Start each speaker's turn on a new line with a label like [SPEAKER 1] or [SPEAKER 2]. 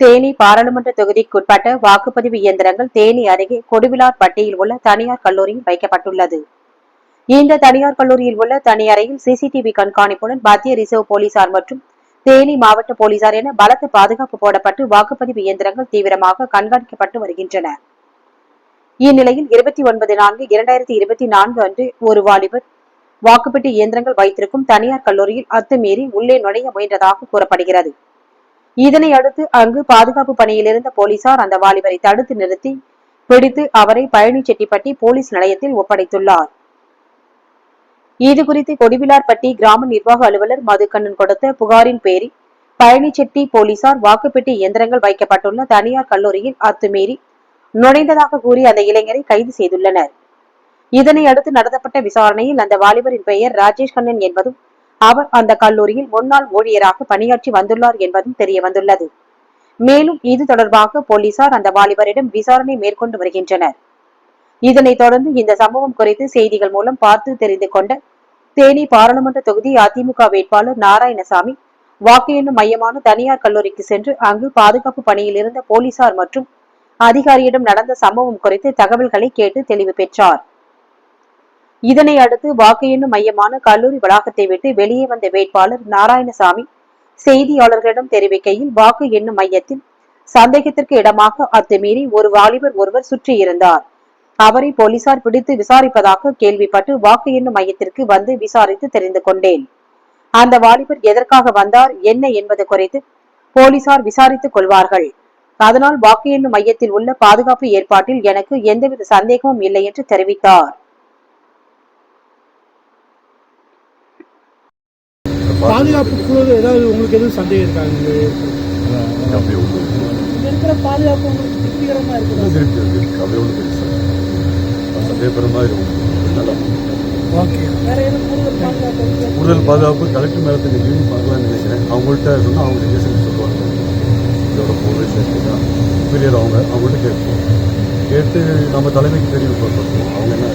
[SPEAKER 1] தேனி பாராளுமன்ற தொகுதிக்குட்பட்ட வாக்குப்பதிவு இயந்திரங்கள் தேனி அருகே கொடுவிலார்பட்டியில் உள்ள தனியார் கல்லூரியில் வைக்கப்பட்டுள்ளது. இந்த தனியார் கல்லூரியில் உள்ள தனி அறையில் சிசிடிவி கண்காணிப்புடன் மத்திய ரிசர்வ் போலீசார் மற்றும் தேனி மாவட்ட போலீசார் என பலத்த பாதுகாப்பு போடப்பட்டு வாக்குப்பதிவு இயந்திரங்கள் தீவிரமாக கண்காணிக்கப்பட்டு வருகின்றன. இந்நிலையில் இருபத்தி ஒன்பது நான்கு இரண்டாயிரத்தி இருபத்தி நான்கு அன்று ஒரு வாலிபர் வாக்குப்பெட்டி இயந்திரங்கள் வைத்திருக்கும் தனியார் கல்லூரியில் அத்துமீறி உள்ளே நுழைய முயன்றதாக கூறப்படுகிறது. இதனை அடுத்து அங்கு பாதுகாப்பு பணியில் இருந்த போலீசார் அந்த வாலிபரை தடுத்து நிறுத்தி பிடித்து அவரை பழனிச்செட்டிப்பட்டி போலீஸ் நிலையத்தில் ஒப்படைத்துள்ளார். இதுகுறித்து கொடிவிலார்பட்டி கிராம நிர்வாக அலுவலர் மதுக்கண்ணன் கொடுத்த புகாரின் பேரில் பழனிச்செட்டி போலீசார் வாக்குப்பெட்டி இயந்திரங்கள் வைக்கப்பட்டுள்ள தனியார் கல்லூரியில் அத்துமீறி நுழைந்ததாக கூறி அந்த இளைஞரை கைது செய்துள்ளனர். இதனை அடுத்து நடத்தப்பட்ட விசாரணையில் அந்த வாலிபரின் பெயர் ராஜேஷ் கண்ணன் என்பதும் அவர் அந்த கல்லூரியில் முன்னாள் ஊழியராக பணியாற்றி வந்துள்ளார் என்பதும் தெரிய வந்துள்ளது. மேலும் இது தொடர்பாக போலீசார் அந்த வாலிபரிடம் விசாரணை மேற்கொண்டு வருகின்றனர். இதனைத் தொடர்ந்து இந்த சம்பவம் குறித்து செய்திகள் மூலம் பார்த்து தெரிந்து கொண்ட தேனி பாராளுமன்ற தொகுதி அதிமுக வேட்பாளர் நாராயணசாமி வாக்கு எண்ணும் மையமான தனியார் கல்லூரிக்கு சென்று அங்கு பாதுகாப்பு பணியில் இருந்த போலீசார் மற்றும் அதிகாரியிடம் நடந்த சம்பவம் குறித்து தகவல்களை கேட்டு தெளிவு பெற்றார். இதனை அடுத்து வாக்கு எண்ணும் மையமான கல்லூரி வளாகத்தை விட்டு வெளியே வந்த வேட்பாளர் நாராயணசாமி செய்தியாளர்களிடம் தெரிவிக்கையில் வாக்கு எண்ணும் மையத்தில் சந்தேகத்திற்கு இடமாக அத்துமீறி ஒரு வாலிபர் ஒருவர் சுற்றியிருந்தார். அவரை போலீசார் பிடித்து விசாரிப்பதாக கேள்விப்பட்டு வாக்கு எண்ணும் மையத்திற்கு வந்து விசாரித்து தெரிந்து கொண்டேன். அந்த வாலிபர் எதற்காக வந்தார் என்ன என்பது குறித்து போலீசார் விசாரித்துக் கொள்வார்கள். அதனால் வாக்கு எண்ணும் மையத்தில் உள்ள பாதுகாப்பு ஏற்பாட்டில் எனக்கு எந்தவித சந்தேகமும் இல்லை என்று தெரிவித்தார்.
[SPEAKER 2] பாதுகாப்பு குழு ஏதாவது உங்களுக்கு எதுவும் சந்தேகம் இருக்காங்க
[SPEAKER 3] அப்படி
[SPEAKER 2] இங்க இருக்கிற பாதுகாப்பு உங்களுக்கு திருப்திகரமா இருக்குதா?
[SPEAKER 3] திருப்தி இருக்கு அப்படி ஒன்றும் பெருசாக சந்தேகப்படுற மாதிரி ஒன்றும் நல்லா
[SPEAKER 2] ஓகே. வேற எதுவும் கூடுதல் பாதுகாப்பு இருக்கு?
[SPEAKER 3] கூடுதல் பாதுகாப்பு கலெக்டர் மேலத்தில் நிச்சயம் பார்க்கலாம்னு நினைக்கிறேன். அவங்கள்ட்ட சொன்னால் அவங்க டிசிஷன் சொல்லுவாங்க. இதோட போவே சேர்த்துக்கா சுப்பீரியர் அவங்க அவங்கள்ட்ட கேட்போம். கேட்டு நம்ம தலைமைக்கு தெரியும் சொல்லுவோம் அவங்க என்ன